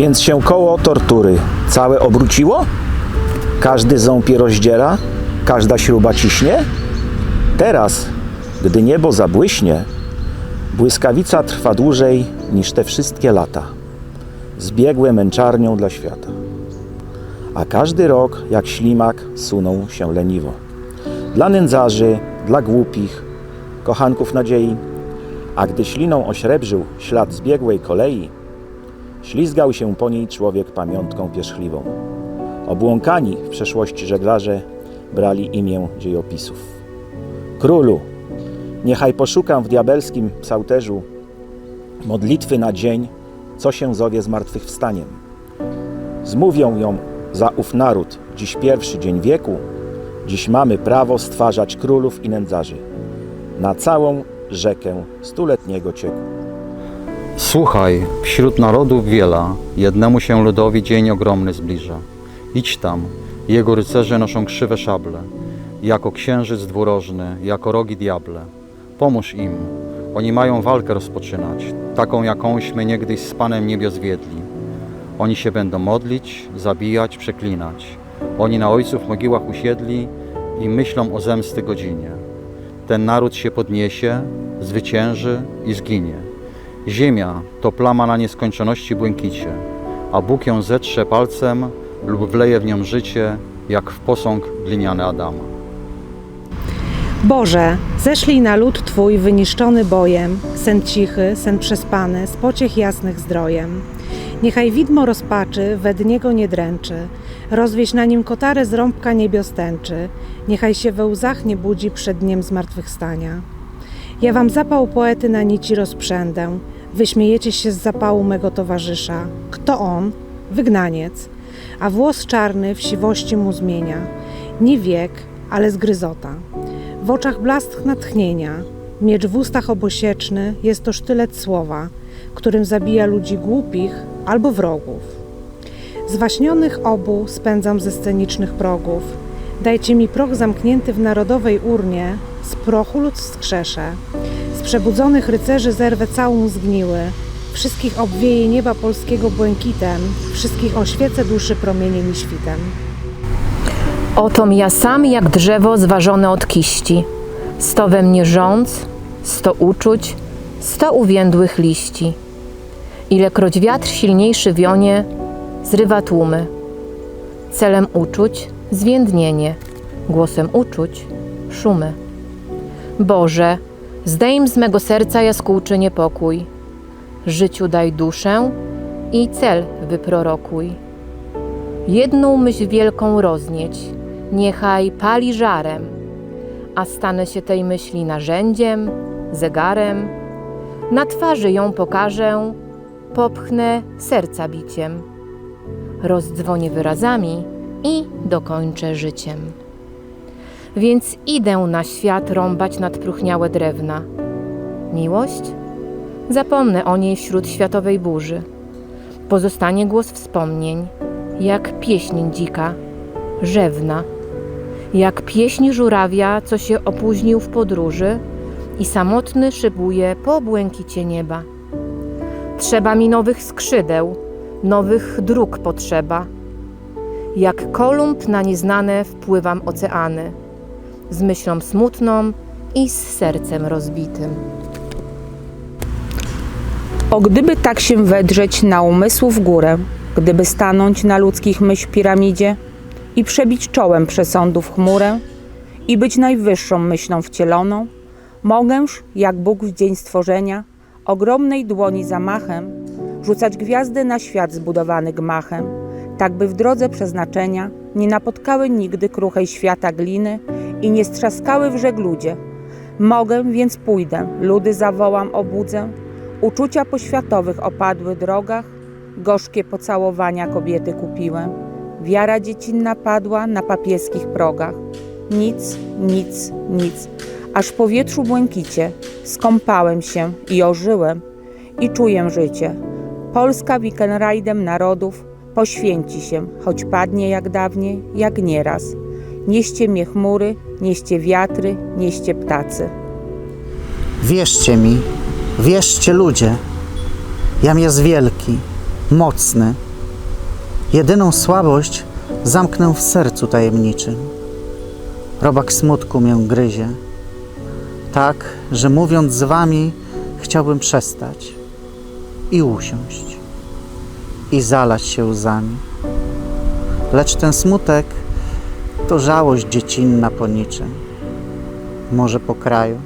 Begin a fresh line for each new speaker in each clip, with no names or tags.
Więc się koło tortury całe obróciło? Każdy ząb je rozdziela? Każda śruba ciśnie? Teraz, gdy niebo zabłyśnie, błyskawica trwa dłużej niż te wszystkie lata. Zbiegłe męczarnią dla świata. A każdy rok, jak ślimak, sunął się leniwo. Dla nędzarzy, dla głupich, kochanków nadziei. A gdy śliną ośrebrzył ślad zbiegłej kolei, ślizgał się po niej człowiek pamiątką pierzchliwą. Obłąkani w przeszłości żeglarze brali imię dziejopisów. Królu, niechaj poszukam w diabelskim psałterzu modlitwy na dzień, co się zowie zmartwychwstaniem. Zmówią ją za ów naród, dziś pierwszy dzień wieku, dziś mamy prawo stwarzać królów i nędzarzy na całą rzekę stuletniego cieku.
Słuchaj, wśród narodów wiela, jednemu się ludowi dzień ogromny zbliża. Idź tam, jego rycerze noszą krzywe szable, jako księżyc dwurożny, jako rogi diable. Pomóż im, oni mają walkę rozpoczynać, taką jakąśmy niegdyś z Panem niebios wiedli. Oni się będą modlić, zabijać, przeklinać. Oni na ojców mogiłach usiedli i myślą o zemsty godzinie. Ten naród się podniesie, zwycięży i zginie. Ziemia to plama na nieskończoności błękicie, a Bóg ją zetrze palcem lub wleje w nią życie, jak w posąg gliniany Adama.
Boże, zeszlij na lud Twój wyniszczony bojem, sen cichy, sen przespany, z pociech jasnych zdrojem. Niechaj widmo rozpaczy we niego nie dręczy, rozwieź na nim kotarę z rąbka niebios tęczy, niechaj się we łzach nie budzi przed dniem zmartwychwstania. Ja wam zapał poety na nici rozprzędę, wyśmiejecie się z zapału mego towarzysza. Kto on? Wygnaniec, a włos czarny w siwości mu zmienia. Nie wiek, ale zgryzota. W oczach blask natchnienia, miecz w ustach obosieczny jest to sztylet słowa, którym zabija ludzi głupich albo wrogów. Zwaśnionych obu spędzam ze scenicznych progów. Dajcie mi proch zamknięty w narodowej urnie, z prochu lud wskrzeszę. Z przebudzonych rycerzy zerwę całą zgniły. Wszystkich obwieje nieba polskiego błękitem, wszystkich oświecę duszy promieniem i świtem.
Otom ja sam jak drzewo zważone od kiści. Sto we mnie rządz, sto uczuć, sto uwiędłych liści. Ilekroć wiatr silniejszy wionie, zrywa tłumy. Celem uczuć zwiędnienie, głosem uczuć szumy. Boże, zdejm z mego serca jaskółczy niepokój. Życiu daj duszę i cel wyprorokuj. Jedną myśl wielką roznieć, niechaj pali żarem, a stanę się tej myśli narzędziem, zegarem. Na twarzy ją pokażę, popchnę serca biciem. Rozdzwonię wyrazami i dokończę życiem. Więc idę na świat rąbać nadpruchniałe drewna. Miłość? Zapomnę o niej wśród światowej burzy. Pozostanie głos wspomnień, jak pieśń dzika, rzewna, jak pieśń żurawia, co się opóźnił w podróży i samotny szybuje po błękicie nieba. Trzeba mi nowych skrzydeł, nowych dróg potrzeba. Jak Kolumb na nieznane wpływam oceany, z myślą smutną i z sercem rozbitym.
O gdyby tak się wedrzeć na umysłów górę, gdyby stanąć na ludzkich myśl piramidzie i przebić czołem przesądów chmurę i być najwyższą myślą wcieloną, mogęż, jak Bóg w dzień stworzenia, ogromnej dłoni zamachem rzucać gwiazdy na świat zbudowany gmachem, tak by w drodze przeznaczenia nie napotkały nigdy kruchej świata gliny i nie strzaskały w żegludzie. Mogę, więc pójdę, ludy zawołam, obudzę, Uczucia poświatowych opadły drogach, gorzkie pocałowania kobiety kupiłem. Wiara dziecinna padła na papieskich progach. Nic, nic, nic, aż w powietrzu błękicie skąpałem się i ożyłem i czuję życie. Polska wikenrajdem narodów poświęci się, choć padnie jak dawniej, jak nieraz. Nieście mnie chmury, nieście wiatry, nieście ptacy.
Wierzcie mi, wierzcie ludzie, jam jest wielki, mocny, Jedyną słabość zamknę w sercu tajemniczym. Robak smutku mię gryzie, tak, że mówiąc z wami, chciałbym przestać i usiąść i zalać się łzami. Lecz ten smutek to żałość dziecinna po niczym, może po kraju.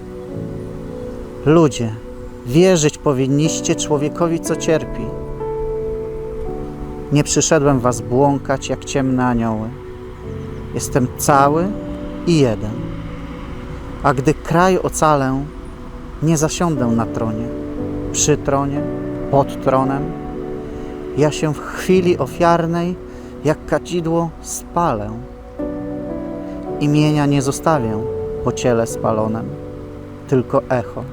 Ludzie, wierzyć powinniście człowiekowi, co cierpi. Nie przyszedłem was błąkać jak ciemne anioły. Jestem cały i jeden. A gdy kraj ocalę, nie zasiądę na tronie, przy tronie, pod tronem. Ja się w chwili ofiarnej, jak kadzidło, spalę. Imienia nie zostawię po ciele spalonym, tylko echo.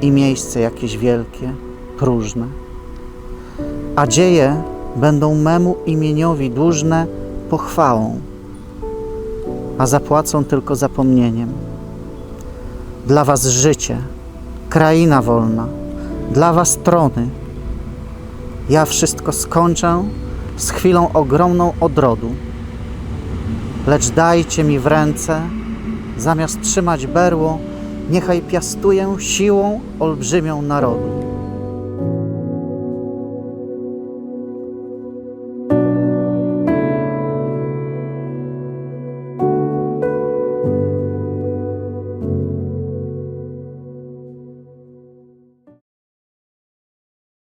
I miejsce jakieś wielkie, próżne. A dzieje będą memu imieniowi dłużne pochwałą, a zapłacą tylko zapomnieniem. Dla was życie, kraina wolna, dla was trony. Ja wszystko skończę z chwilą ogromną odrodu. Lecz dajcie mi w ręce, zamiast trzymać berło, niechaj piastuję siłą olbrzymią narodu.